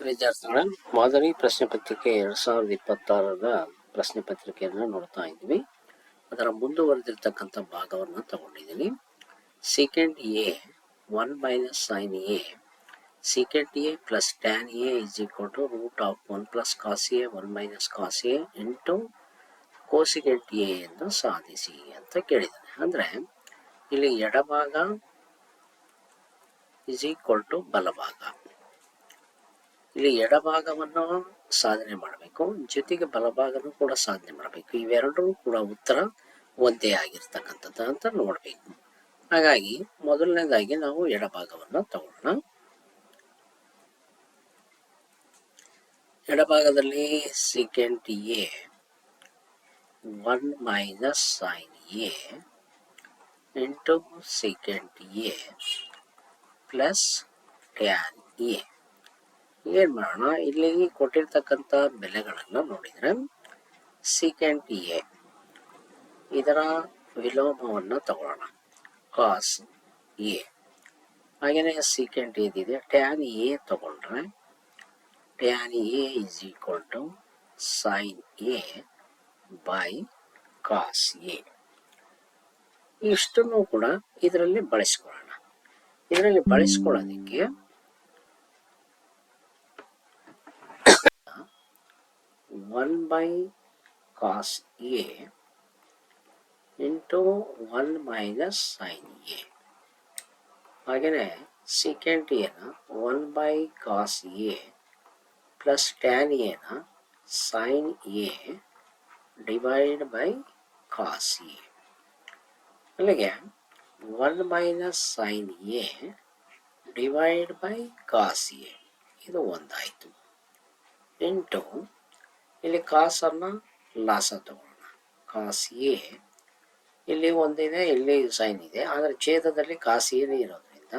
ವಿದ್ಯಾರ್ಥಿಗಳ ಮಾದರಿ ಪ್ರಶ್ನೆ ಪತ್ರಿಕೆ ಎರಡ್ ಸಾವಿರದ ಇಪ್ಪತ್ತಾರರ ಪ್ರಶ್ನೆ ಪತ್ರಿಕೆಯನ್ನು ನೋಡ್ತಾ ಇದ್ವಿ. ಅದರ ಮುಂದುವರೆದಿರ್ತಕ್ಕಂಥ ಭಾಗವನ್ನು ತಗೊಂಡಿದ್ದೀನಿ secant A one minus sine A secant A plus tan A is equal to root of one plus cos A one minus cos A into cosecant A ಎಂದು ಸಾಧಿಸಿ ಅಂತ ಕೇಳಿದ್ದಾನೆ ಅಂದ್ರೆ ಇಲ್ಲಿ ಎಡಭಾಗ ಇಸ್ ಈಕ್ವಲ್ ಟು ಬಲಭಾಗ. ಇಲ್ಲಿ ಎಡಭಾಗವನ್ನು ಸಾಧನೆ ಮಾಡಬೇಕು, ಜೊತೆಗೆ ಬಲಭಾಗನೂ ಕೂಡ ಸಾಧನೆ ಮಾಡಬೇಕು. ಇವೆರಡೂ ಕೂಡ ಉತ್ತರ ಒಂದೇ ಆಗಿರ್ತಕ್ಕಂಥದ್ದು ಅಂತ ನೋಡಬೇಕು. ಹಾಗಾಗಿ ಮೊದಲನೇದಾಗಿ ನಾವು ಎಡಭಾಗವನ್ನು ತಗೊಳ್ಳೋಣ ಎಡಭಾಗದಲ್ಲಿ second A one minus sine A into second A plus tan A ಏನ್ ಮಾಡೋಣ ಇಲ್ಲಿ ಕೊಟ್ಟಿರ್ತಕ್ಕಂಥ ಬೆಲೆಗಳನ್ನ ನೋಡಿದ್ರೆ ಸೀಕೆಂಟ್ ಎ ಇದರ ವಿಲೋಮವನ್ನು ತಗೊಳ್ಳೋಣ. ಕಾಸ್ ಎ ಹಾಗೇನೆ ಸೀಕೆಂಟ್ ಇದಿದೆ ಟ್ಯಾನ್ ಎ ತಗೊಂಡ್ರೆ tan A is equal to sine A by cos A ಇಷ್ಟನ್ನು ಕೂಡ ಇದರಲ್ಲಿ ಬಳಸ್ಕೊಳ್ಳೋಣ. ಇದರಲ್ಲಿ ಬಳಸ್ಕೊಳ್ಳೋದಕ್ಕೆ one by cos A into one minus sine A ಹಾಗೆಯೇ ಸೆಕೆಂಡ್ ಎನ one by cos A plus tan ಎನ sine A divide by cos A ಅಲ್ಲಿಗೆ one minus sine A divide by cos A ಇದು ಒಂದಾಯಿತು. ಇಂಟು ಇಲ್ಲಿ ಕಾಸನ್ನು ಲಾಸ ತಗೊಳ್ಳೋಣ. Cos A, ಇಲ್ಲಿ ಒಂದಿದೆ, ಇಲ್ಲಿ ಸೈನ್ ಇದೆ. ಆದರೆ ಛೇದದಲ್ಲಿ ಕಾಸ್ ಏನೇ ಇರೋದ್ರಿಂದ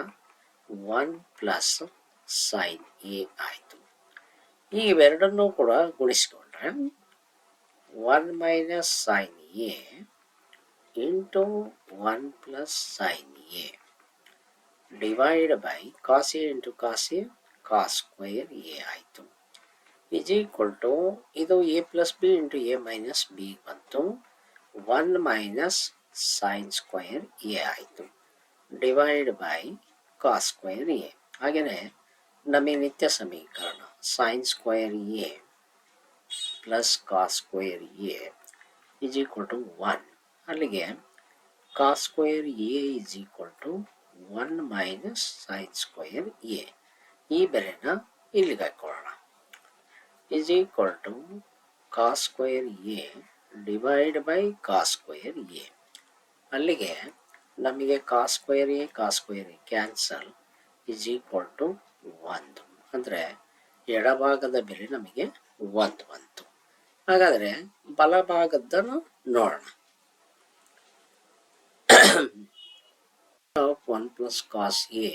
ಒನ್ ಪ್ಲಸ್ ಸೈನ್ ಎ ಆಯಿತು. ಈ ಇವೆರಡನ್ನೂ ಕೂಡ ಗುಣಿಸ್ಕೊಂಡ್ರೆ one minus sine A into one plus sine A divide by cos A into cos A cos square A ಆಯಿತು. ಇಸ್ ಈಕ್ವಲ್ ಟು ಇದು A plus B into A minus B ಬಂತು. One minus sine square A ಆಯಿತು. Divide by cos square A ಹಾಗೆಯೇ ನಮಗೆ ನಿತ್ಯ ಸಮೀಕರಣ sine square A plus cos square A is equal to one ಅಲ್ಲಿಗೆ cos square A is equal to one minus sine square A ಈ ಬೆಲೆನ ಇಲ್ಲಿಗೆ ಹಾಕೊಳ್ಳೋಣ is equal to cos square A divide by cos square A ಅಲ್ಲಿಗೆ ನಮಗೆ cos square A cos square A cancel is equal to ಒಂದು. ಅಂದರೆ ಎಡಭಾಗದ ಬೆಲೆ ನಮಗೆ ಒಂದು ಬಂತು. ಹಾಗಾದರೆ ಬಲಭಾಗದ್ದನ್ನು ನೋಡೋಣ. Of one plus cos A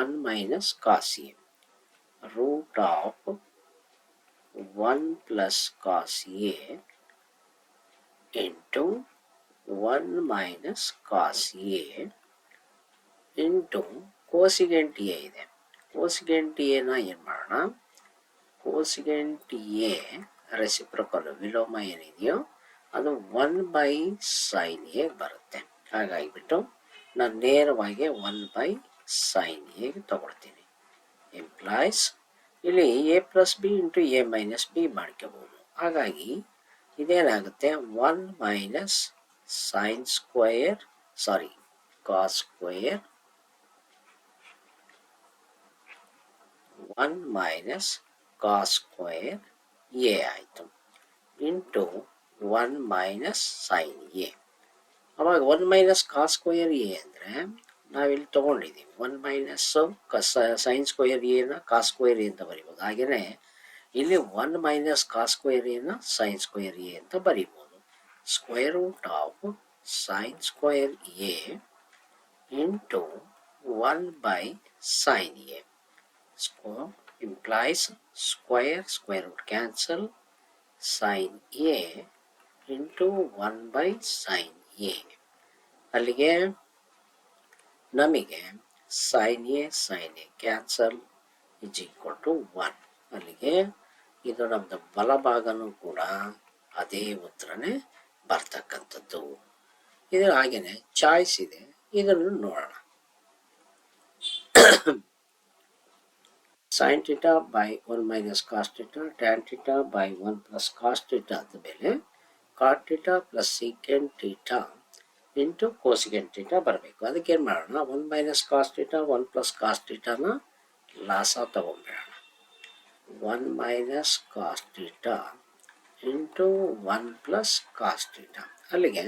one minus cos A root of 1 plus cos A into 1 minus cos A into cosecant ಇದೆ. ಕೋಸಿಗೆಂಟ್ ಎನ ಏನು ಮಾಡೋಣ? ಕೋಸಿಗೆಂಟ್ ಎ ರೆಸಿಪ್ರಕಲ್ ವಿಲೋಮ ಏನಿದೆಯೋ ಅದು ಒನ್ ಬೈ ಸೈನ್ ಬರುತ್ತೆ. ಹಾಗಾಗಿಬಿಟ್ಟು ನಾನು ನೇರವಾಗಿ ಒನ್ ಬೈ ಸೈನ್ ತಗೊಳ್ತೀನಿ. ಎಂಪ್ಲಾಯ್ಸ್ ಇಲ್ಲಿ A plus B into A minus B ಮಾಡ್ಕೋಬೋದು. ಹಾಗಾಗಿ ಇದೇನಾಗುತ್ತೆ? One minus sine square sorry cos square one minus cos square A ಆಯಿತು. Into one minus sine A ಅವಾಗ one minus cos square A ಅಂದರೆ ನಾವಿಲ್ಲಿ ತೊಗೊಂಡಿದ್ದೀವಿ. One minus sign square ಎನ cos square A ಅಂತ ಬರಿಬೋದು. ಹಾಗೆಯೇ ಇಲ್ಲಿ ಒನ್ ಮೈನಸ್ ಕಾಸ್ ಸ್ಕ್ವೇರ್ ಎನ ಸೈನ್ ಸ್ಕ್ವೇರ್ ಎ ಅಂತ ಬರಿಬೋದು. Square root of sine square A into one by sine A so implies square square root cancel sine A into one by sine A ಅಲ್ಲಿಗೆ ನಮಗೆ sine A sine A cancel is equal to one ಅಲ್ಲಿಗೆ ಇದು ನಮ್ದು ಬಲಭಾಗನೂ ಕೂಡ ಅದೇ ಉತ್ತರನೇ ಬರ್ತಕ್ಕಂಥದ್ದು. ಇದು ಹಾಗೇನೆ ಚಾಯ್ಸ್ ಇದೆ, ಇದನ್ನು ನೋಡೋಣ. Sine theta by 1 minus cos theta tan by 1 plus cos theta ಆದ ಮೇಲೆ cot theta plus secant theta into cosecant theta ಬರಬೇಕು. ಅದಕ್ಕೆ ಏನು ಮಾಡೋಣ? One minus cos theta one plus cos ಥೀಟಾನ ಲಾಸ ತೊಗೊಂಬಿಡೋಣ one minus cos theta into one plus cos theta ಅಲ್ಲಿಗೆ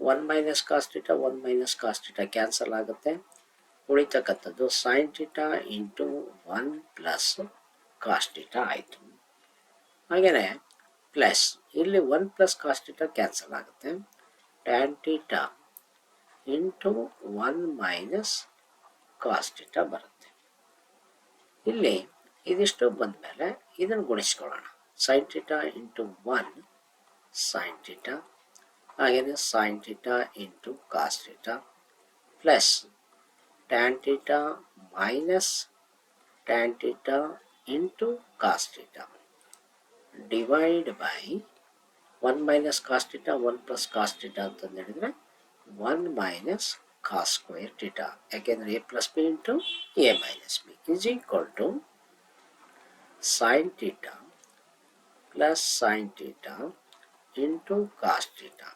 one minus cos theta one minus cos theta cancel ಆಗುತ್ತೆ. ಉಳಿತಕ್ಕಂಥದ್ದು sine theta into one plus cos theta ಆಯಿತು. ಹಾಗೆಯೇ plus ಇಲ್ಲಿ one plus cos theta cancel ಆಗುತ್ತೆ. Tan theta into one minus cos theta ಬರುತ್ತೆ. ಇಲ್ಲಿ ಇದಿಷ್ಟು ಬಂದಮೇಲೆ ಇದನ್ನು ಗುಣಿಸ್ಕೊಳ್ಳೋಣ. Sine theta into one sine theta ಹಾಗೆಯೇ sine theta into cos theta plus tan theta minus tan theta into cos theta divide by one minus cos theta one plus cos theta ಅಂತಂದು ಹೇಳಿದ್ರೆ one minus cos square theta ಯಾಕೆಂದರೆ A plus B into A minus B is equal to sine theta plus sine theta into cos theta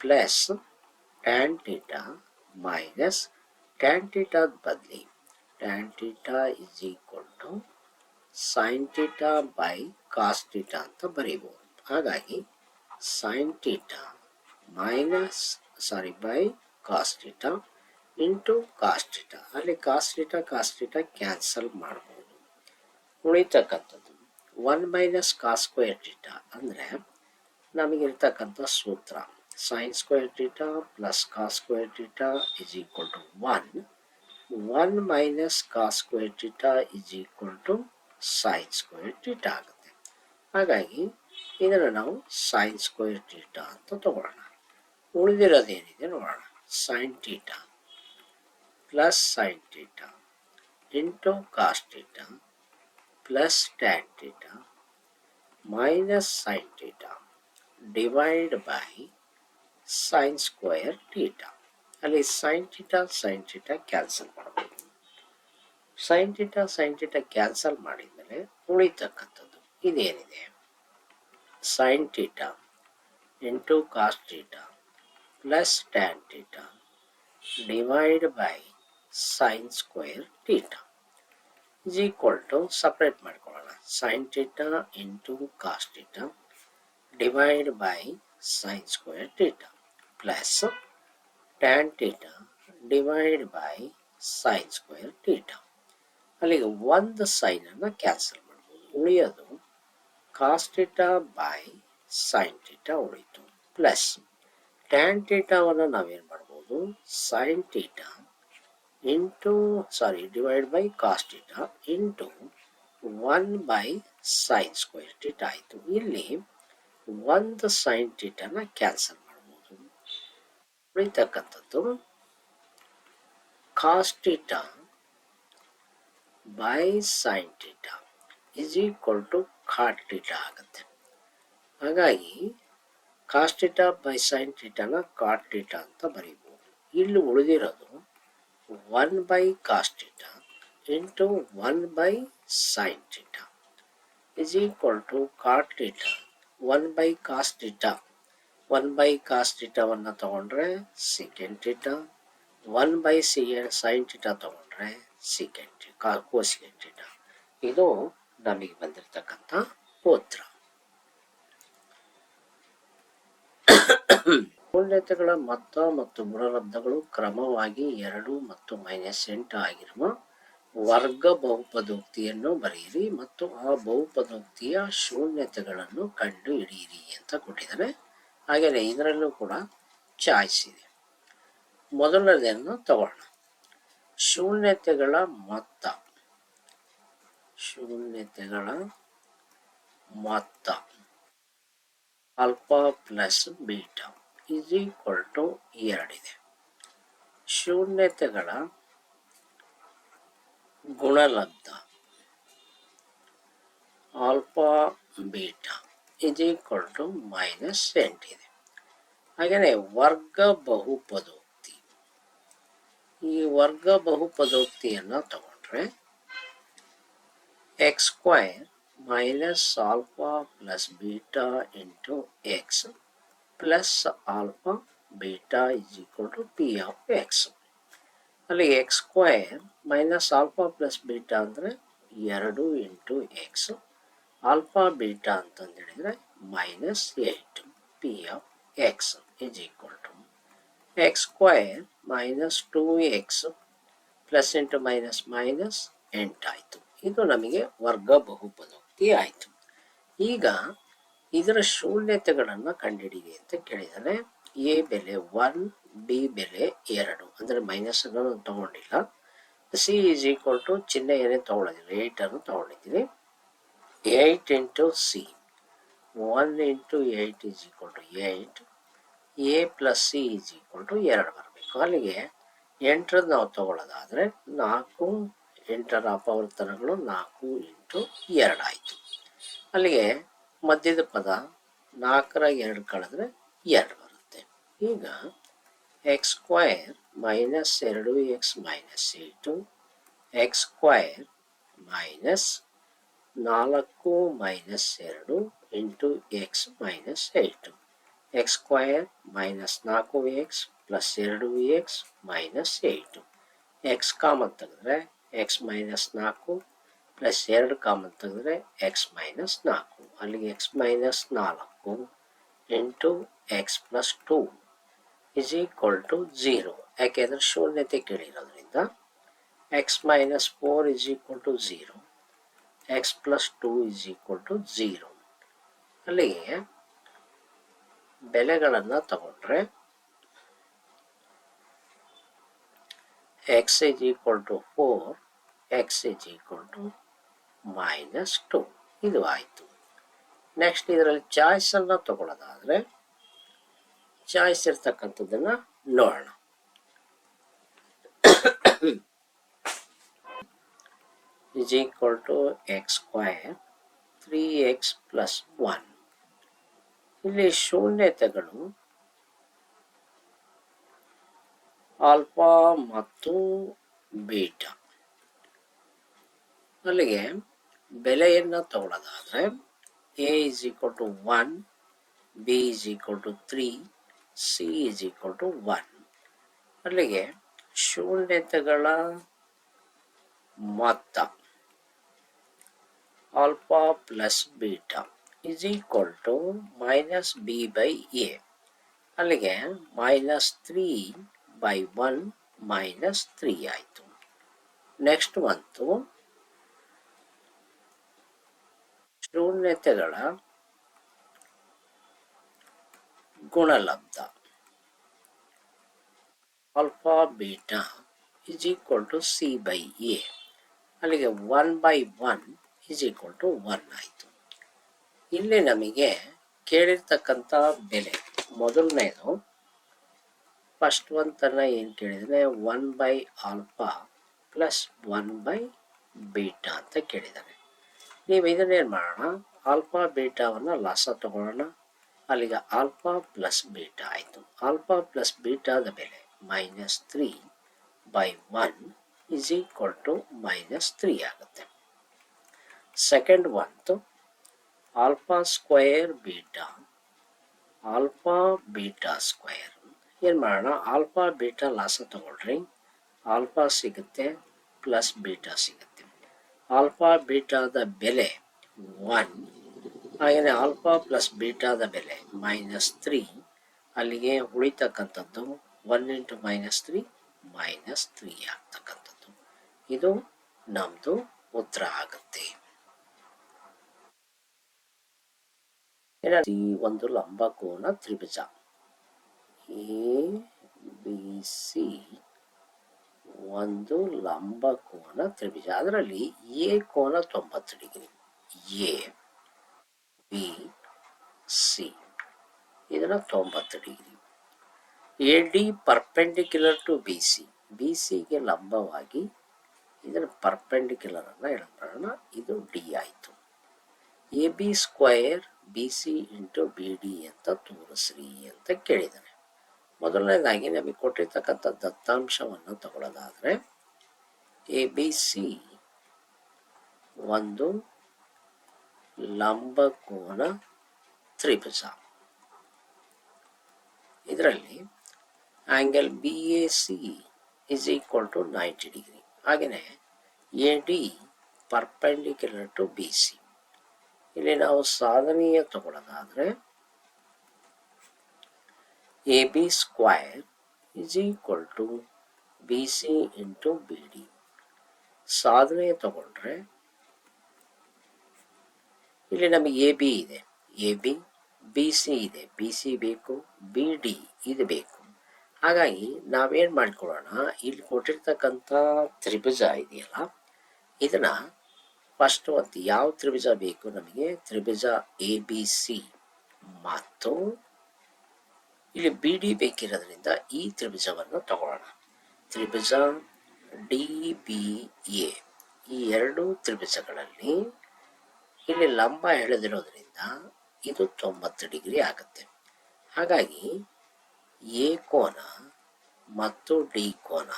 plus tan theta minus tan ಥೀಟಾದ ಬದಲಿ. Tan theta is equal to sine theta by cos theta ಅಂತ ಬರೀಬೋದು. ಹಾಗಾಗಿ sine theta minus sorry by cos theta into cos theta ಅಲ್ಲಿ cos theta cos theta cancel ಮಾಡ್ಬೋದು. ಉಳಿತಕ್ಕಂಥದ್ದು one minus cos square theta ಅಂದರೆ ನಮಗಿರ್ತಕ್ಕಂಥ ಸೂತ್ರ. Sine square theta plus cos square theta is equal to one one minus cos square theta is equal to sine square theta ಆಗುತ್ತೆ. ಹಾಗಾಗಿ ಇದನ್ನು ನಾವು sign square theta ಅಂತ ತಗೊಳ್ಳೋಣ. ಉಳಿದಿರೋದೇನಿದೆ ನೋಡೋಣ. Sine theta plus sine theta into cos theta plus tan theta minus sine theta divide by sine square theta ಅಲ್ಲಿ sine theta sine theta cancel ಮಾಡಬೇಕು. Sine theta sine theta cancel ಮಾಡಿದ ಮೇಲೆ ಉಳಿತಕ್ಕಂಥದ್ದು ಇದೇನಿದೆ? Sine theta into cos theta plus tan theta divide by sine square theta is equal to separate ಮಾಡ್ಕೊಳ್ಳೋಣ. Sine theta into cos theta divide by sine square theta plus tan theta divide by sine square theta ಅಲ್ಲಿಗೆ ಒಂದು ಸೈನನ್ನು cancel ಮಾಡ್ಬೋದು. ಉಳಿಯೋದು cos theta by sin theta ಉಳಿತು. Plus tan ಥೀಟಾವನ್ನು ನಾವೇನು ಮಾಡ್ಬೋದು? sin theta into sorry divide by cos theta into one by sin square theta ಆಯಿತು. ಇಲ್ಲಿ ಒಂದು ಸೈನ್ ಥೀಟಾನ ಕ್ಯಾನ್ಸಲ್ ಮಾಡ್ಬೋದು. ಉಳಿತಕ್ಕಂಥದ್ದು cos theta by sin theta is equal to cot theta ಆಗುತ್ತೆ. ಹಾಗಾಗಿ ಕಾಸ್ಟಿಟಾ ಬೈ ಸೈನ್ ಟೀಟಾನ ಕಾಟ್ ಟೀಟಾ ಅಂತ ಬರೀಬೋದು. ಇಲ್ಲಿ ಉಳಿದಿರೋದು one by cos theta into one by sine theta is equal to cot theta one by cos theta one by ಕಾಸ್ಟಿಟಾವನ್ನು ತಗೊಂಡ್ರೆ secant theta one by C sine theta ತಗೊಂಡ್ರೆ second ಕಾ cosecant theta ಇದು ನಮಗೆ ಬಂದಿರತಕ್ಕಂಥ ಹೋತ್ರ ಶೂನ್ಯತೆಗಳ ಮೊತ್ತ ಮತ್ತು ಗುಣಲಬ್ಧಗಳು ಕ್ರಮವಾಗಿ ಎರಡು ಮತ್ತು ಮೈನಸ್ ಎಂಟು ಆಗಿರುವ ವರ್ಗ ಬಹುಪದೋಕ್ತಿಯನ್ನು ಬರೆಯಿರಿ ಮತ್ತು ಆ ಬಹುಪದೋಕ್ತಿಯ ಶೂನ್ಯತೆಗಳನ್ನು ಕಂಡು ಹಿಡಿಯಿರಿ ಅಂತ ಕೊಟ್ಟಿದ್ದಾರೆ ಹಾಗೆಯೇ ಇದರಲ್ಲೂ ಕೂಡ ಚಾಯ್ಸ್ ಇದೆ ಮೊದಲನೇದನ್ನು ತಗೊಳ್ಳೋಣ ಶೂನ್ಯತೆಗಳ ಮೊತ್ತ ಶೂನ್ಯತೆಗಳ ಮೊತ್ತ. Alpha plus beta is equal to ಎರಡಿದೆ ಶೂನ್ಯತೆಗಳ ಗುಣಲಬ್ಧ. Alpha beta is equal to minus ಎಂಟಿದೆ ಹಾಗೆಯೇ ವರ್ಗ ಬಹುಪದೋಕ್ತಿ. ಈ ವರ್ಗ ಬಹುಪದೋಕ್ತಿಯನ್ನು ತಗೊಂಡ್ರೆ x square minus alpha plus beta into x plus alpha beta is equal to p of x ಅಲ್ಲಿ x square minus alpha plus beta ಅಂದರೆ ಎರಡು ಇಂಟು ಎಕ್ಸ್ ಆಲ್ಫಾ ಬೀಟಾ ಅಂತಂದು ಹೇಳಿದರೆ minus eight p of x is equal to x square minus two x plus into minus minus ಎಂಟಾಯಿತು ಇದು ನಮಗೆ ವರ್ಗ ಬಹುಪದೋಕ್ತಿ ಆಯಿತು. ಈಗ ಇದರ ಶೂನ್ಯತೆಗಳನ್ನು ಕಂಡುಹಿಡಿಯಿರಿ ಅಂತ ಕೇಳಿದರೆ ಎ ಬೆಲೆ ಒನ್, ಬಿ ಬೆಲೆ ಎರಡು. ಅಂದರೆ ಮೈನಸ್ ಅನ್ನು ತಗೊಂಡಿಲ್ಲ. ಸಿ ಈಸ್ ಈಕ್ವಲ್ ಟು ಚಿಹ್ನೆ ಏನೇ ತಗೊಳ್ಳೋದಿಲ್ಲ ಏಯ್ಟ್ ಅನ್ನು ತಗೊಂಡಿದ್ದೀನಿ eight into C one into eight is equal to eight A plus C is equal to ಎರಡು ಬರಬೇಕು. ಅಲ್ಲಿಗೆ ಎಂಟ್ರದ್ದು ನಾವು ತಗೊಳ್ಳೋದಾದರೆ ನಾಲ್ಕು ಎಂಟರ ಅಪವರ್ತನಗಳು ನಾಲ್ಕು ಎಂಟು ಎರಡಾಯಿತು ಅಲ್ಲಿಗೆ ಮಧ್ಯದ ಪದ ನಾಲ್ಕರ ಎರಡು ಕಳೆದ್ರೆ ಎರಡು ಬರುತ್ತೆ. ಈಗ ಎಕ್ಸ್ ಸ್ಕ್ವೈರ್ ಮೈನಸ್ ಎರಡು x minus eight x square minus ನಾಲ್ಕು ಮೈನಸ್ ಎರಡು into x minus eight x square minus ನಾಲ್ಕು ಎಕ್ಸ್ ಪ್ಲಸ್ ಎರಡು x minus eight x common ತೆಗೆದ್ರೆ ಎಕ್ಸ್ ಮೈನಸ್ ನಾಲ್ಕು ಪ್ಲಸ್ ಎರಡು ಕಾಮನ್ ತೆಗೆದ್ರೆ ಎಕ್ಸ್ ಮೈನಸ್ ನಾಲ್ಕು. ಅಲ್ಲಿಗೆ ಎಕ್ಸ್ ಮೈನಸ್ ನಾಲ್ಕು into x plus two is equal to zero ಯಾಕೆಂದರೆ ಶೂನ್ಯತೆ ಕೇಳಿರೋದ್ರಿಂದ x minus four is equal to zero x plus two is equal to zero ಅಲ್ಲಿಗೆ ಬೆಲೆಗಳನ್ನು ತಗೊಂಡ್ರೆ x is equal to four x is equal to minus two ಇದು ಆಯಿತು. Next ಇದರಲ್ಲಿ ಚಾಯ್ಸನ್ನು ತಗೊಳ್ಳೋದಾದರೆ ಚಾಯ್ಸ್ ಇರ್ತಕ್ಕಂಥದ್ದನ್ನು ನೋಡೋಣ. is equal to x square three x plus one ಇಲ್ಲಿ ಶೂನ್ಯತೆಗಳು ಆಲ್ಫಾ ಮತ್ತು ಬೀಟಾ. ಅಲ್ಲಿಗೆ ಬೆಲೆಯನ್ನು ತಗೊಳ್ಳೋದಾದರೆ A is equal to one, B is equal to three, C is equal to one. ಅಲ್ಲಿಗೆ ಶೂನ್ಯತೆಗಳ ಮೊತ್ತ alpha plus beta is equal to minus B by A. ಅಲ್ಲಿಗೆ minus three by one minus three ಆಯಿತು next ಬಂತು ಶೂನ್ಯತೆಗಳ ಗುಣಲಬ್ಧ. Alpha beta is equal to C by A ಅಲ್ಲಿಗೆ one by one is equal to one ಆಯಿತು ಇಲ್ಲಿ ನಮಗೆ ಕೇಳಿರ್ತಕ್ಕಂಥ ಬೆಲೆ, ಮೊದಲನೇದು ಫಸ್ಟ್ ತನ ಏನು ಕೇಳಿದರೆ one by alpha plus one by beta ಅಂತ ಕೇಳಿದ್ದಾರೆ ನೀವು ಇದನ್ನೇನು ಮಾಡೋಣ ಆಲ್ಫಾ ಬೀಟಾವನ್ನು ಲಾಸ ತಗೊಳ್ಳೋಣ. ಅಲ್ಲಿಗೆ ಆಲ್ಫಾ ಪ್ಲಸ್ ಬೀಟಾ ಆಯಿತು. ಆಲ್ಫಾ ಪ್ಲಸ್ ಬೀಟಾದ ಬೆಲೆ minus three by one is equal to minus three ಆಗುತ್ತೆ. ಸೆಕೆಂಡ್ ಬಂತು alpha square beta alpha beta square ಏನು ಮಾಡೋಣ? ಆಲ್ಫಾ ಬೀಟಾ ಲಾಸ ತಗೊಳ್ರಿ. ಆಲ್ಫಾ ಸಿಗುತ್ತೆ ಪ್ಲಸ್ ಬೀಟಾ ಸಿಗುತ್ತೆ. ಆಲ್ಫಾ ಬೀಟಾದ ಬೆಲೆ ಒನ್ ಹಾಗೆಯೇ ಆಲ್ಫಾ ಪ್ಲಸ್ ಬೀಟಾದ ಬೆಲೆ ಮೈನಸ್ ತ್ರೀ ಅಲ್ಲಿಗೆ ಉಳಿತಕ್ಕಂಥದ್ದು one into minus three minus three ಆಗ್ತಕ್ಕಂಥದ್ದು. ಇದು ನಮ್ಮದು ಉತ್ತರ ಆಗುತ್ತೆ. ಒಂದು ಲಂಬಕೋನ ತ್ರಿಭುಜ. ಎ ಒಂದು ಲಂಬ ಕೋನ ತ್ರಿಭುಜ ಅದರಲ್ಲಿ ಎ ಕೋನ ತೊಂಬತ್ತು ಡಿಗ್ರಿ. ಎ ಬಿ ಸಿ ಇದನ್ನು ತೊಂಬತ್ತು degree. A D perpendicular to B C B ಸಿಗೆ ಲಂಬವಾಗಿ ಇದನ್ನು ಪರ್ಪೆಂಡಿಕ್ಯುಲರ್ ಅನ್ನ ಎಳ್ಕೊಳ್ಳೋಣ ಇದು ಡಿ ಆಯಿತು. A B square B C into B D ಅಂತ ತೋರಿಸ್ರಿ ಅಂತ ಕೇಳಿದ್ದಾನೆ ಮೊದಲನೇದಾಗಿ ನಮಗೆ ಕೊಟ್ಟಿರ್ತಕ್ಕಂಥ ದತ್ತಾಂಶವನ್ನು ತಗೊಳ್ಳೋದಾದರೆ ಎ ಬಿ ಸಿ ಒಂದು ಲಂಬಕೋನ ತ್ರಿಭುಜ. ಇದರಲ್ಲಿ angle B A C is equal to ninety degree ಹಾಗೆಯೇ A D perpendicular to B C ಇಲ್ಲಿ ನಾವು ಸಾಧನೀಯ ತಗೊಳ್ಳೋದಾದ್ರೆ A square is equal to B C into B D ಸಾಧನೆ ತಗೊಂಡ್ರೆ ಇಲ್ಲಿ ನಮಗೆ ಎ ಬಿ ಇದೆ. ಎ ಬಿ ಬಿ ಸಿ ಇದೆ. ಬಿ ಸಿ ಬೇಕು ಬಿ ಡಿ ಇದು ಬೇಕು. ಹಾಗಾಗಿ ನಾವೇನು ಮಾಡ್ಕೊಳ್ಳೋಣ? ಇಲ್ಲಿ ಕೊಟ್ಟಿರ್ತಕ್ಕಂಥ ತ್ರಿಭುಜ ಇದೆಯಲ್ಲ, ಇದನ್ನ ಫಸ್ಟ್ ಯಾವ ತ್ರಿಭುಜ ಬೇಕು ನಮಗೆ? ತ್ರಿಭುಜ ಎ ಬಿ ಸಿ ಮತ್ತು ಇಲ್ಲಿ ಬಿ ಡಿ ಬೇಕಿರೋದ್ರಿಂದ ಈ ತ್ರಿಭುಜವನ್ನು ತಗೊಳ್ಳೋಣ. ತ್ರಿಭುಜ ಡಿ ಬಿ ಎ ಈ ಎರಡು ತ್ರಿಭುಜಗಳಲ್ಲಿ ಇಲ್ಲಿ ಲಂಬ ಎಳೆದಿರೋದ್ರಿಂದ ಇದು ತೊಂಬತ್ತು ಡಿಗ್ರಿ ಆಗುತ್ತೆ. ಹಾಗಾಗಿ ಎ ಕೋನ ಮತ್ತು ಡಿ ಕೋನ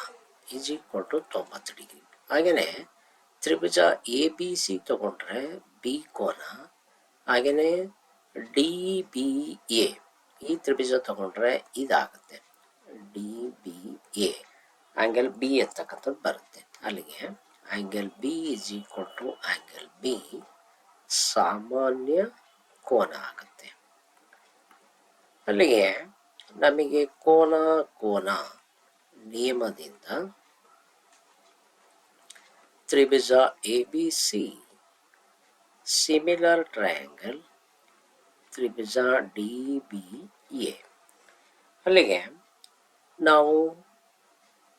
ಇಸ್ ಈಕ್ವಲ್ ಟು ತೊಂಬತ್ತು ಡಿಗ್ರಿ. ಹಾಗೆಯೇ ತ್ರಿಭುಜ ಎ ಬಿ ಸಿ ತಗೊಂಡ್ರೆ ಬಿ ಕೋನ, ಹಾಗೆಯೇ ಡಿ ಬಿ ಎ ಈ ತ್ರಿಭುಜ ತಗೊಂಡ್ರೆ ಇದಾಗುತ್ತೆ. D B A. Angle B ಅಂತಕ್ಕಂಥದ್ದು ಬರುತ್ತೆ. ಅಲ್ಲಿಗೆ angle B is equal to angle B ಸಾಮಾನ್ಯ ಕೋನ ಆಗುತ್ತೆ. ಅಲ್ಲಿಗೆ ನಮಗೆ ಕೋನ ಕೋನ ನಿಯಮದಿಂದ ತ್ರಿಭುಜ A B C similar triangle Tribhuja D B A. ಅಲ್ಲಿಗೆ ನಾವು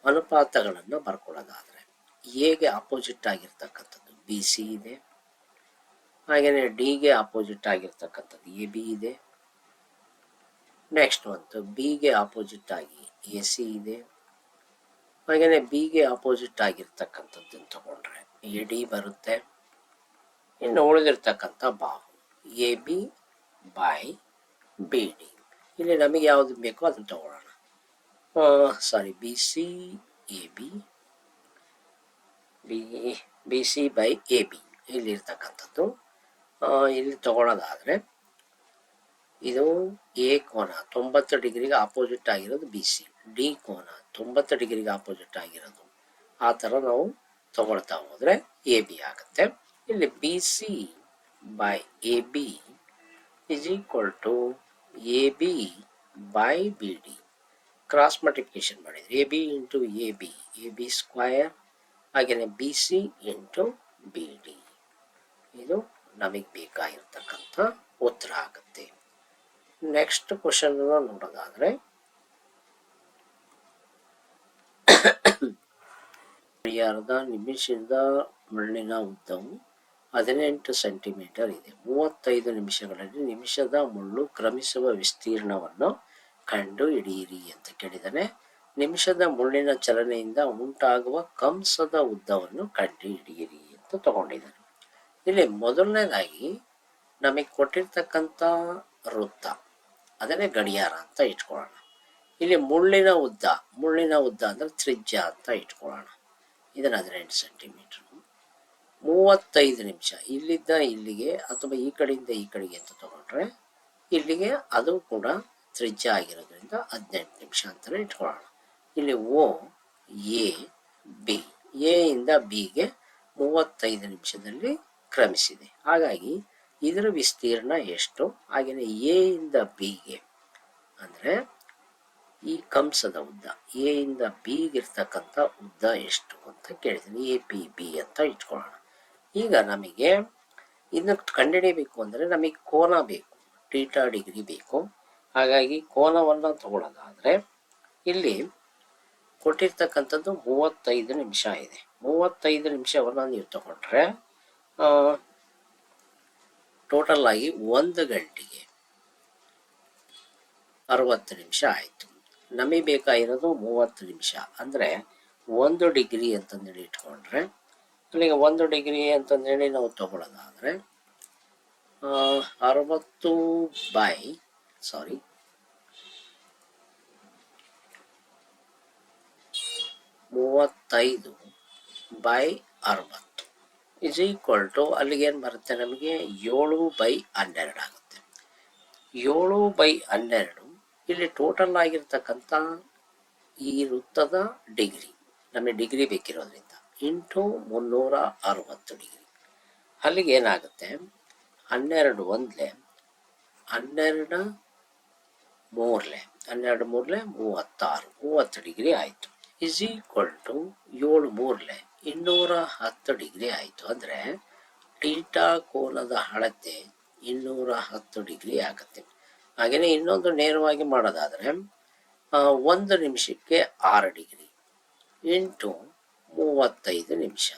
ಅನುಪಾತಗಳನ್ನು ಬರ್ಕೊಳ್ಳೋದಾದರೆ ಎಗೆ ಅಪೋಸಿಟ್ ಆಗಿರ್ತಕ್ಕಂಥದ್ದು ಬಿ ಸಿ ಇದೆ, ಹಾಗೆಯೇ ಡಿಗೆ ಅಪೋಸಿಟ್ ಆಗಿರ್ತಕ್ಕಂಥದ್ದು ಎ ಬಿ ಇದೆ. ನೆಕ್ಸ್ಟ್ ಒಂದು ಬಿಗೆ ಅಪೋಸಿಟ್ ಆಗಿ ಎ ಸಿ ಇದೆ. ಹಾಗೆಯೇ ಬಿಗೆ ಅಪೋಸಿಟ್ ಆಗಿರ್ತಕ್ಕಂಥದ್ದನ್ನು ತಗೊಂಡ್ರೆ ಎ ಡಿ ಬರುತ್ತೆ. ಇನ್ನು ಉಳಿದಿರ್ತಕ್ಕಂಥ ಬಾಹು A B by B D ಇಲ್ಲಿ ನಮಗೆ ಯಾವುದು ಬೇಕೋ ಅದನ್ನು ತಗೊಳ್ಳೋಣ. Sorry B C A B B B C by A B ಇಲ್ಲಿರ್ತಕ್ಕಂಥದ್ದು ಇಲ್ಲಿ ತಗೊಳ್ಳೋದಾದರೆ, ಇದು ಎ ಕೋನ ತೊಂಬತ್ತು ಡಿಗ್ರಿಗೆ ಆಪೋಸಿಟ್ ಆಗಿರೋದು ಬಿ ಸಿ ಡಿ ಕೋನ ತೊಂಬತ್ತು ಡಿಗ್ರಿಗೆ ಆಪೋಸಿಟ್ ಆಗಿರೋದು. ಆ ಥರ ನಾವು ತಗೊಳ್ತಾ ಹೋದರೆ ಎ ಬಿ ಆಗುತ್ತೆ. ಇಲ್ಲಿ B C by A B is equal to A B by B D cross multiplication ಮಾಡಿದ್ರೆ A B into A B A B square ಹಾಗೆಯೇ B C into B D ಇದು ನಮಗೆ ಬೇಕಾಗಿರ್ತಕ್ಕಂಥ ಉತ್ತರ ಆಗುತ್ತೆ. ನೆಕ್ಸ್ಟ್ ಕ್ವಶನ್ ನೋಡೋದಾದರೆ ನಿಮಿಷದ ಮಣ್ಣಿನ ಉದ್ದವು ಹದಿನೆಂಟು ಸೆಂಟಿಮೀಟರ್ ಇದೆ. ಮೂವತ್ತೈದು ನಿಮಿಷಗಳಲ್ಲಿ ನಿಮಿಷದ ಮುಳ್ಳು ಕ್ರಮಿಸುವ ವಿಸ್ತೀರ್ಣವನ್ನು ಕಂಡು ಹಿಡಿಯಿರಿ ಅಂತ ಕೇಳಿದಾನೆ. ನಿಮಿಷದ ಮುಳ್ಳಿನ ಚಲನೆಯಿಂದ ಉಂಟಾಗುವ ಕಂಸದ ಉದ್ದವನ್ನು ಕಂಡು ಹಿಡಿಯಿರಿ ಅಂತ ತಗೊಂಡಿದ್ದಾರೆ ಇಲ್ಲಿ ಮೊದಲನೇದಾಗಿ ನಮಗೆ ಕೊಟ್ಟಿರ್ತಕ್ಕಂಥ ವೃತ್ತ, ಅದನ್ನೇ ಗಡಿಯಾರ ಅಂತ ಇಟ್ಕೊಳ್ಳೋಣ. ಇಲ್ಲಿ ಮುಳ್ಳಿನ ಉದ್ದ ಮುಳ್ಳಿನ ಉದ್ದ ಅಂದ್ರೆ ತ್ರಿಜ್ಯ ಅಂತ ಇಟ್ಕೊಳ್ಳೋಣ. ಇದನ್ನ ಹದಿನೆಂಟು ಸೆಂಟಿಮೀಟರ್. ಮೂವತ್ತೈದು ನಿಮಿಷ. ಇಲ್ಲಿದ್ದ ಇಲ್ಲಿಗೆ ಅಥವಾ ಈ ಕಡೆಯಿಂದ ಈ ಕಡೆಗೆ ಅಂತ ತಗೊಂಡ್ರೆ ಇಲ್ಲಿಗೆ ಅದು ಕೂಡ ತ್ರಿಜ್ಯ ಆಗಿರೋದ್ರಿಂದ ಹದಿನೆಂಟು ನಿಮಿಷ ಅಂತಲೇ ಇಟ್ಕೊಳ್ಳೋಣ. ಇಲ್ಲಿ ಓ, ಎ, ಬಿ. ಎ ಇಂದ ಬಿಗೆ ಮೂವತ್ತೈದು ನಿಮಿಷದಲ್ಲಿ ಕ್ರಮಿಸಿದೆ. ಹಾಗಾಗಿ ಇದರ ವಿಸ್ತೀರ್ಣ ಎಷ್ಟು? ಹಾಗೆಯೇ ಎ ಇಂದ ಬಿಗೆ ಅಂದರೆ ಈ ಕಂಸದ ಉದ್ದ, ಎ ಇಂದ ಬಿಗಿರ್ತಕ್ಕಂಥ ಉದ್ದ ಎಷ್ಟು ಅಂತ ಕೇಳಿದ್ದೀನಿ ಎ, ಪಿ, ಬಿ ಅಂತ ಇಟ್ಕೊಳ್ಳೋಣ. ಈಗ ನಮಗೆ ಇದನ್ನ ಕಂಡುಹಿಡಿಯಬೇಕು ಅಂದರೆ ನಮಗೆ ಕೋನ ಬೇಕು ಟೀಟಾ ಡಿಗ್ರಿ ಬೇಕು. ಹಾಗಾಗಿ ಕೋನವನ್ನು ತಗೊಳ್ಳೋದಾದರೆ ಇಲ್ಲಿ ಕೊಟ್ಟಿರ್ತಕ್ಕಂಥದ್ದು ಮೂವತ್ತೈದು ನಿಮಿಷ ಇದೆ. ಮೂವತ್ತೈದು ನಿಮಿಷವನ್ನು ನೀವು ತಗೊಂಡ್ರೆ ಟೋಟಲ್ ಆಗಿ ಒಂದು ಗಂಟೆಗೆ ಅರವತ್ತು ನಿಮಿಷ ಆಯಿತು. ನಮಗೆ ಬೇಕಾಗಿರೋದು ಮೂವತ್ತು ನಿಮಿಷ. ಅಂದರೆ ಒಂದು ಡಿಗ್ರಿ ಅಂತಂದೇಳಿ ಇಟ್ಕೊಂಡ್ರೆ ಅಲ್ಲಿಗೆ ಒಂದು ಡಿಗ್ರಿ ಅಂತಂದೇಳಿ ನಾವು ತಗೊಳ್ಳೋದಾದರೆ ಅರವತ್ತು ಬೈ ಸಾರಿ ಮೂವತ್ತೈದು ಬೈ ಅರವತ್ತು. ಇಸ್ ಈಕ್ವಲ್ ಟು ಅಲ್ಲಿಗೆ ಏನು ಬರುತ್ತೆ ನಮಗೆ? ಏಳು ಬೈ ಹನ್ನೆರಡು ಆಗುತ್ತೆ. ಏಳು ಬೈ ಹನ್ನೆರಡು ಇಲ್ಲಿ ಟೋಟಲ್ ಆಗಿರ್ತಕ್ಕಂಥ ಈ ವೃತ್ತದ ಡಿಗ್ರಿ. ನಮಗೆ ಡಿಗ್ರಿ ಬೇಕಿರೋದ್ರಿಂದ. ಇಂಟು ಮುನ್ನೂರ ಅರವತ್ತು ಡಿಗ್ರಿ. ಅಲ್ಲಿಗೆ ಏನಾಗುತ್ತೆ ಹನ್ನೆರಡು ಒಂದ್ಲೆ, ಹನ್ನೆರಡು ಮೂರ್ಲೆ ಹನ್ನೆರಡು ಮೂರ್ಲೆ ಮೂವತ್ತಾರು, ಮೂವತ್ತು ಡಿಗ್ರಿ ಆಯಿತು. ಇಸ್ ಈಕ್ವಲ್ ಟು ಏಳು ಮೂರ್ಲೆ, ಇನ್ನೂರ ಹತ್ತು ಡಿಗ್ರಿ ಆಯಿತು. ಅಂದರೆ ಟೀಟಾ ಕೋನದ ಅಳತೆ ಇನ್ನೂರ ಹತ್ತು ಡಿಗ್ರಿ ಆಗುತ್ತೆ. ಹಾಗೆಯೇ ಇನ್ನೊಂದು ನೇರವಾಗಿ ಮಾಡೋದಾದರೆ ಒಂದು ನಿಮಿಷಕ್ಕೆ ಆರು ಡಿಗ್ರಿ. ಇಂಟು ಮೂವತ್ತೈದು ನಿಮಿಷ.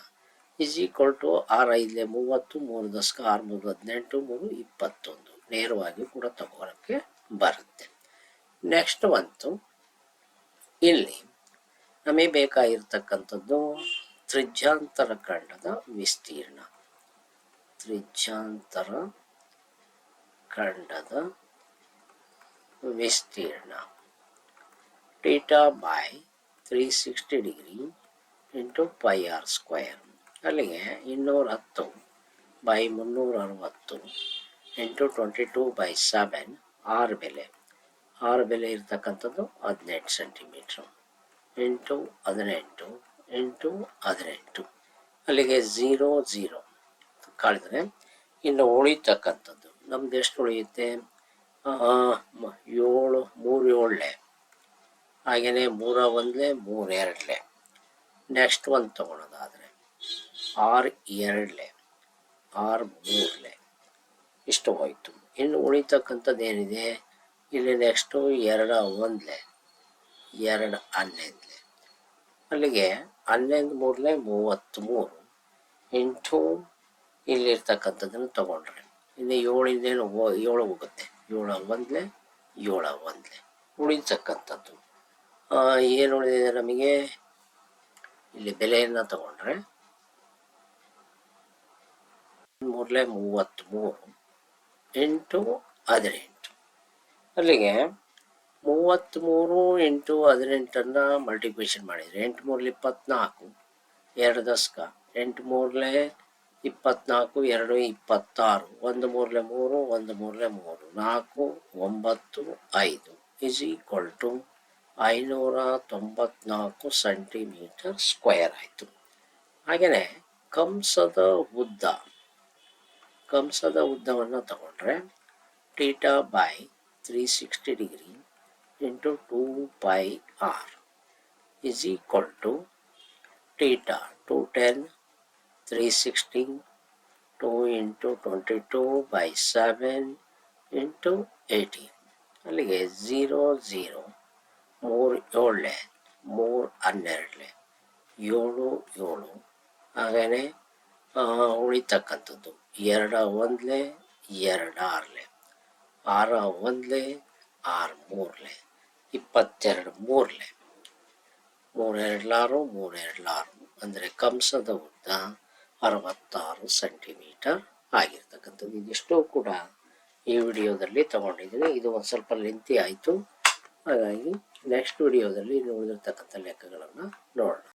ಇಸ್ ಈಕ್ವಲ್ ಟು ಆರು ಐದಲೆ ಮೂವತ್ತು, ಮೂರು ದಶಕ ಆರು ಮೂರು ಹದಿನೆಂಟು, ಮೂರು ಇಪ್ಪತ್ತೊಂದು. ನೇರವಾಗಿ ಕೂಡ ತಗೊಳಕ್ಕೆ ಬರುತ್ತೆ. ನೆಕ್ಸ್ಟ್ ಬಂತು. ಇಲ್ಲಿ ನಮಗೆ ಬೇಕಾಗಿರ್ತಕ್ಕಂಥದ್ದು ತ್ರಿಜ್ಯಾಂತರ ಖಂಡದ ವಿಸ್ತೀರ್ಣ. ತ್ರಿಜ್ಯಾಂತರ ಖಂಡದ ವಿಸ್ತೀರ್ಣ. Theta by three sixty degree into pi R square ಅಲ್ಲಿಗೆ ಇನ್ನೂರ ಹತ್ತು ಬೈ ಮುನ್ನೂರ ಅರವತ್ತು into twenty two by seven ಆರು ಬೆಲೆ. ಆರು ಬೆಲೆ ಇರ್ತಕ್ಕಂಥದ್ದು ಹದಿನೆಂಟು ಸೆಂಟಿಮೀಟ್ರು. ಇಂಟು ಹದಿನೆಂಟು ಇಂಟು ಹದಿನೆಂಟು. ಅಲ್ಲಿಗೆ ಝೀರೋ ಝೀರೋ ಕಳೆದ್ರೆ ಇನ್ನು ಉಳಿತಕ್ಕಂಥದ್ದು. ನಮ್ದು ಎಷ್ಟು ಉಳಿಯುತ್ತೆ? ಏಳು, ಮೂರು ಏಳಲೆ ಹಾಗೆಯೇ ಮೂರ ಒಂದಲೆ, ಮೂರು ಎರಡಲೆ. ನೆಕ್ಸ್ಟ್ ಒಂದು ತೊಗೊಳೋದಾದರೆ, ಆರು ಎರಡಲೆ, ಆರು ಮೂರಲೆ, ಇಷ್ಟು ಹೋಯ್ತು. ಇನ್ನು ಉಳಿತಕ್ಕಂಥದ್ದು ಏನಿದೆ? ಇಲ್ಲಿ ನೆಕ್ಸ್ಟು ಎರಡು ಒಂದಲೆ, ಎರಡು ಹನ್ನೊಂದಲೆ. ಅಲ್ಲಿಗೆ ಹನ್ನೊಂದು ಮೂರಲೆ ಮೂವತ್ತು ಮೂರು. ಎಂಟು ಇಲ್ಲಿರ್ತಕ್ಕಂಥದ್ದನ್ನು ತಗೊಂಡ್ರೆ, ಇನ್ನು ಏಳಿಂದೇನು ಏಳು ಹೋಗುತ್ತೆ. ಏಳು ಒಂದಲೆ ಏಳು ಒಂದಲೆ. ಉಳಿತಕ್ಕಂಥದ್ದು. ಏನು ಉಳಿದಿದೆ ನಮಗೆ? ಇಲ್ಲಿ ಬೆಲೆಯನ್ನು ತಗೊಂಡ್ರೆ ಮೂರಲೆ ಮೂವತ್ತ್ಮೂರು ಎಂಟು ಹದಿನೆಂಟು. ಅಲ್ಲಿಗೆ ಮೂವತ್ತ್ಮೂರು ಎಂಟು ಹದಿನೆಂಟನ್ನು ಮಲ್ಟಿಪ್ಲಿಕೇಶನ್ ಮಾಡಿದರೆ ಎಂಟು ಮೂರಲ್ಲಿ ಇಪ್ಪತ್ನಾಲ್ಕು, ಎರಡು ದಶಕ, ಎಂಟು ಮೂರಲೆ ಇಪ್ಪತ್ನಾಲ್ಕು, ಎರಡು ಇಪ್ಪತ್ತಾರು, ಒಂದು ಮೂರಲೆ ಮೂರು, ಒಂದು ಮೂರಲೆ ಮೂರು, ನಾಲ್ಕು, ಒಂಬತ್ತು, ಐದು ಇಸ್ ಈಕ್ವಲ್ ಟು ಐನೂರ ತೊಂಬತ್ನಾಲ್ಕು ಸೆಂಟಿಮೀಟರ್ ಸ್ಕ್ವೇರ್ ಆಯಿತು. ಹಾಗೆಯೇ ಕಂಸದ ಉದ್ದ, ಕಂಸದ ಉದ್ದವನ್ನು ತಗೊಂಡ್ರೆ theta by three sixty degree into two by R is equal to theta two ten three sixty two into twenty two by seven into eighteen ಅಲ್ಲಿಗೆ ಝೀರೋ ಝೀರೋ ಮೂರು ಏಳಲೆ ಮೂರು ಹನ್ನೆರಡಲೆ ಏಳು ಏಳು. ಹಾಗೆಯೇ ಉಳಿತಕ್ಕಂಥದ್ದು. ಎರಡ ಒಂದಲೆ ಎರಡು ಆರಲೆ. ಆರ ಒಂದಲೆ ಆರು ಮೂರಲೆ. ಇಪ್ಪತ್ತೆರಡು ಮೂರಲೆ. ಮೂರೆರಡ್ಲಾರು ಮೂರೆರಡ್ಲಾರು ಅಂದರೆ ಕಂಸದ ಉದ್ದ ಅರವತ್ತಾರು ಸೆಂಟಿಮೀಟರ್ ಆಗಿರ್ತಕ್ಕಂಥದ್ದು. ಇದಿಷ್ಟು ಕೂಡ ಈ ವಿಡಿಯೋದಲ್ಲಿ ತಗೊಂಡಿದ್ದೀನಿ. ಇದು ಒಂದು ಸ್ವಲ್ಪ ಲೆಂತಿ ಆಯಿತು. ಹಾಗಾಗಿ ನೆಕ್ಸ್ಟ್ ವಿಡಿಯೋದಲ್ಲಿ ಉಳಿದಿರ್ತಕ್ಕಂಥ ಲೆಕ್ಕಗಳನ್ನು ನೋಡೋಣ.